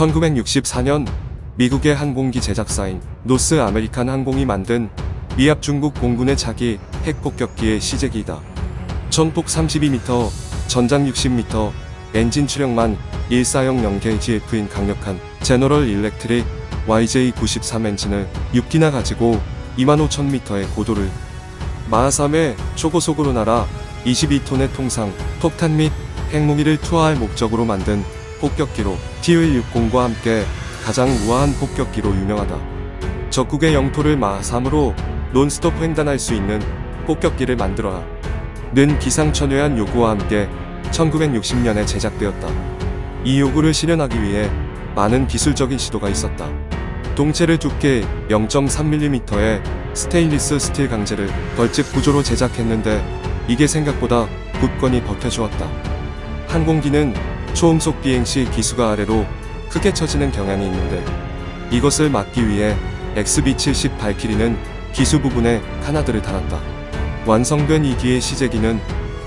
1964년 미국의 항공기 제작사인 노스 아메리칸 항공이 만든 미합 중국 공군의 차기 핵폭격기의 시제기이다. 전폭 32m, 전장 60m, 엔진 추력만 140 0게이지F인 강력한 제너럴 일렉트릭 YJ93 엔진을 6기나 가지고 25,000m의 고도를 마하3의 초고속으로 날아 22톤의 통상, 폭탄 및 핵무기를 투하할 목적으로 만든 폭격기로 TU-60과 함께 가장 우아한 폭격기로 유명하다. 적국의 영토를 마하3으로 논스톱 횡단할 수 있는 폭격기를 만들어라. 는 기상천외한 요구와 함께 1960년에 제작되었다. 이 요구를 실현하기 위해 많은 기술적인 시도가 있었다. 동체를 두께 0.3mm의 스테인리스 스틸 강제를 벌집 구조로 제작했는데 이게 생각보다 굳건히 버텨주었다. 항공기는 초음속 비행 시 기수가 아래로 크게 처지는 경향이 있는데 이것을 막기 위해 XB-70 발키리는 기수 부분에 카나드를 달았다. 완성된 이 기의 시제기는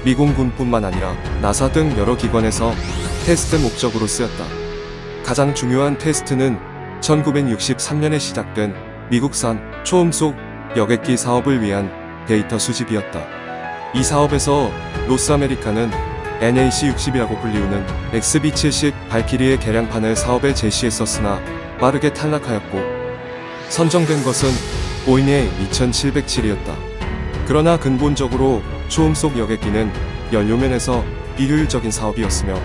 미공군뿐만 아니라 나사 등 여러 기관에서 테스트 목적으로 쓰였다. 가장 중요한 테스트는 1963년에 시작된 미국산 초음속 여객기 사업을 위한 데이터 수집이었다. 이 사업에서 노스아메리카는 NAC-60이라고 불리우는 XB-70 발키리의 개량판을 사업에 제시했었으나 빠르게 탈락하였고 선정된 것은 보잉의 2707이었다. 그러나 근본적으로 초음속 여객기는 연료면에서 비효율적인 사업이었으며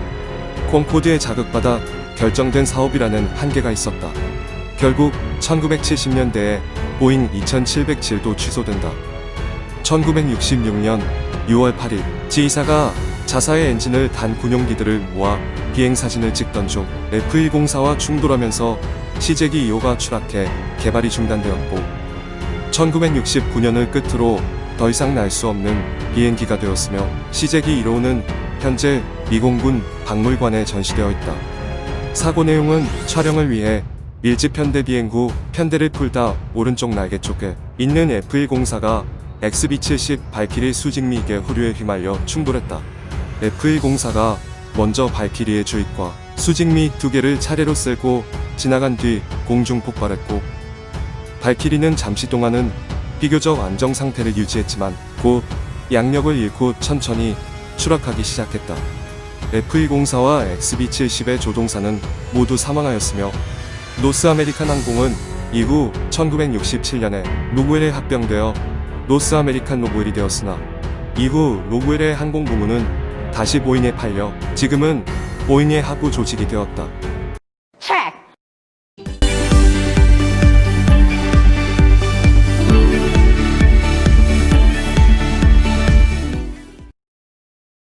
콩코드에 자극받아 결정된 사업이라는 한계가 있었다. 결국 1970년대에 보잉 2707도 취소된다. 1966년 6월 8일 지휘사가 자사의 엔진을 단 군용기들을 모아 비행 사진을 찍던 중 F104와 충돌하면서 시제기 2호가 추락해 개발이 중단되었고 1969년을 끝으로 더 이상 날 수 없는 비행기가 되었으며 시제기 1호는 현재 미공군 박물관에 전시되어 있다. 사고 내용은 촬영을 위해 밀집 편대 비행 후 편대를 풀다 오른쪽 날개 쪽에 있는 F104가 XB-70 발키리 수직미계 후류에 휘말려 충돌했다. F104가 먼저 발키리의 주입과 수직미 두 개를 차례로 쓸고 지나간 뒤 공중 폭발했고 발키리는 잠시 동안은 비교적 안정 상태를 유지했지만 곧 양력을 잃고 천천히 추락하기 시작했다. F104와 XB-70의 조종사는 모두 사망하였으며 노스 아메리칸 항공은 이후 1967년에 로브웰에 합병되어 노스 아메리칸 로브웰이 되었으나 이후 로브웰의 항공 부문은 다시 보잉에 팔려 지금은 보잉의 하부 조직이 되었다.